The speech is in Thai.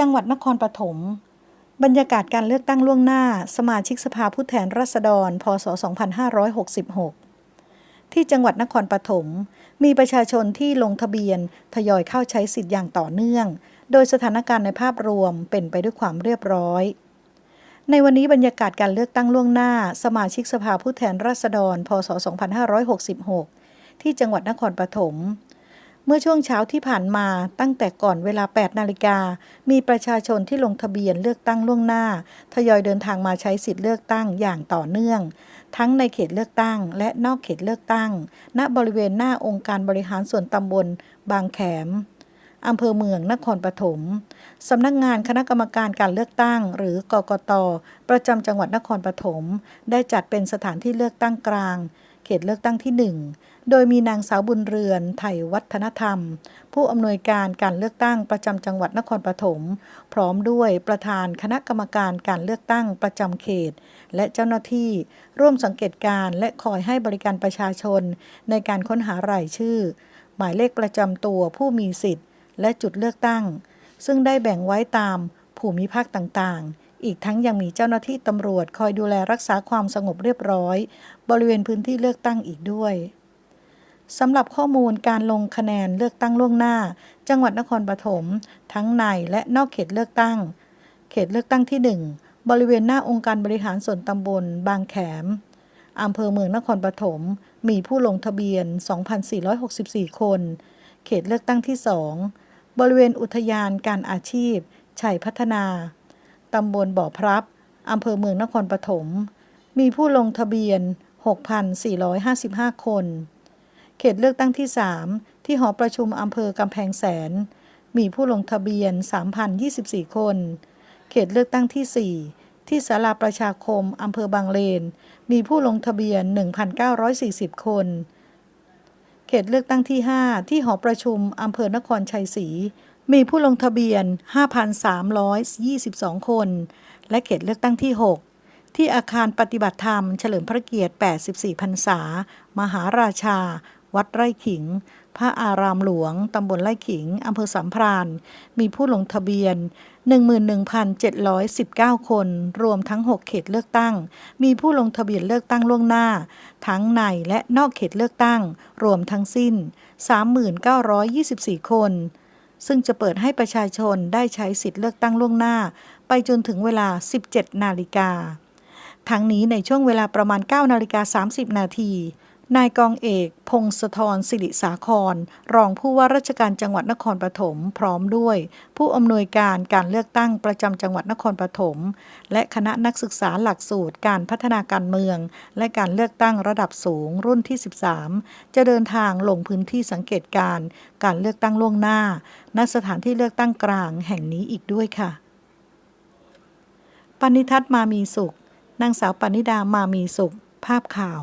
จังหวัดนครปฐมบรรยากาศการเลือกตั้งล่วงหน้า สมาชิกสภาผู้แทนราษฎร พศ 2566 ที่จังหวัดนครปฐมมีประชาชนที่ลงทะเบียนทยอยเข้าใช้สิทธิ์อย่างต่อเนื่อง โดยสถานการณ์ในภาพรวมเป็นไปด้วยความเรียบร้อย ในวันนี้บรรยากาศการเลือกตั้งล่วงหน้า สมาชิกสภาผู้แทนราษฎร พศ 2566 ที่จังหวัดนครปฐม เมื่อช่วงเช้าที่ผ่านมาตั้งแต่ก่อนเวลา 8 นาฬิกา มีประชาชนที่ลงทะเบียนเลือกตั้งล่วงหน้า ทยอยเดินทางมาใช้สิทธิ์เลือกตั้งอย่างต่อเนื่อง ทั้งในเขตเลือกตั้ง และนอกเขตเลือกตั้ง ณบริเวณหน้าองค์การบริหารส่วนตำบล บางแขมอำเภอเมืองนครปฐมสำนักงานคณะกรรมการการเลือกตั้ง หรือกกต ประจำจังหวัดนครปฐมได้จัดเป็นสถานที่เลือกตั้งกลาง ขตเลือกตั้งที่ 1 โดยมีนางสาวบุญเรือนไทยวัฒนธรรม ผู้อำนวยการการเลือกตั้งประจำจังหวัดนครปฐมพร้อมด้วยประธานคณะกรรมการการเลือกตั้งประจำเขต และเจ้าหน้าที่ร่วมสังเกตการณ์และคอยให้บริการประชาชน ในการค้นหารายชื่อ หมายเลขประจำตัวผู้มีสิทธิ์ และจุดเลือกตั้ง ซึ่งได้แบ่งไว้ตามภูมิภาคต่างๆ อีกทั้งยังมีเจ้าหน้าที่ตำรวจคอยดูแลรักษาความสงบเรียบร้อย บริเวณพื้นที่เลือกตั้งอีกด้วยสำหรับข้อมูลการลงคะแนนเลือกตั้งล่วงหน้า จังหวัดนครปฐมทั้งในและนอกเขตเลือกตั้ง เขตเลือกตั้งที่ 1 บริเวณหน้าองค์การบริหารส่วนตำบล บางแขมอำเภอเมืองนครปฐมมีผู้ลงทะเบียน 2,464 คน เขตเลือกตั้งที่ 2 บริเวณอุทยานการอาชีพ ชัยพัฒนา ตำบลบ่อพรับอำเภอเมืองนครปฐม มีผู้ลงทะเบียน 6,455 คน เขตเลือกตั้งที่ 3 ที่หอประชุมอำเภอกำแพงแสน มีผู้ลงทะเบียน 3,024 คน เขตเลือกตั้งที่ 4 ที่ศาลาประชาคมอำเภอบางเลน มีผู้ลงทะเบียน 1,940 คน เขตเลือกตั้งที่ 5 ที่หอประชุมอำเภอนครชัยศรี มีผู้ลงทะเบียน 5,322 คน และเขตเลือกตั้งที่ 6 ที่อาคารปฏิบัติธรรม เฉลิมพระเกียรติ 84 พรรษา มหาราชา วัดไร่ขิง พระอารามหลวง ตำบลไร่ขิง อำเภอสัมพราน มีผู้ลงทะเบียน 11,719 คน รวมทั้ง 6 เขตเลือกตั้ง มีผู้ลงทะเบียนเลือกตั้งล่วงหน้า ทั้งในและนอกเขตเลือกตั้ง รวมทั้งสิ้น 3924 คน ซึ่งจะเปิดให้ประชาชนได้ใช้สิทธิ์เลือกตั้งล่วงหน้า ไปจนถึงเวลา 17 นาฬิกา ทั้งนี้ในช่วงเวลาประมาณ 9 นาฬิกา 30 นาที นายกองเอก พงศธรสิริสาคร รองผู้ว่าราชการจังหวัดนครปฐมพร้อมด้วย ผู้อำนวยการการเลือกตั้งประจำจังหวัดนครปฐมและคณะนักศึกษาหลักสูตรการพัฒนาการเมือง และการเลือกตั้งระดับสูงรุ่นที่ 13 จะเดินทางลงพื้นที่สังเกตการ การเลือกตั้งล่วงหน้า ณสถานที่เลือกตั้งกลางแห่งนี้อีกด้วยค่ะปณิทัศน์มามีสุขนางสาวปณิดามามีสุข ภาพข่าว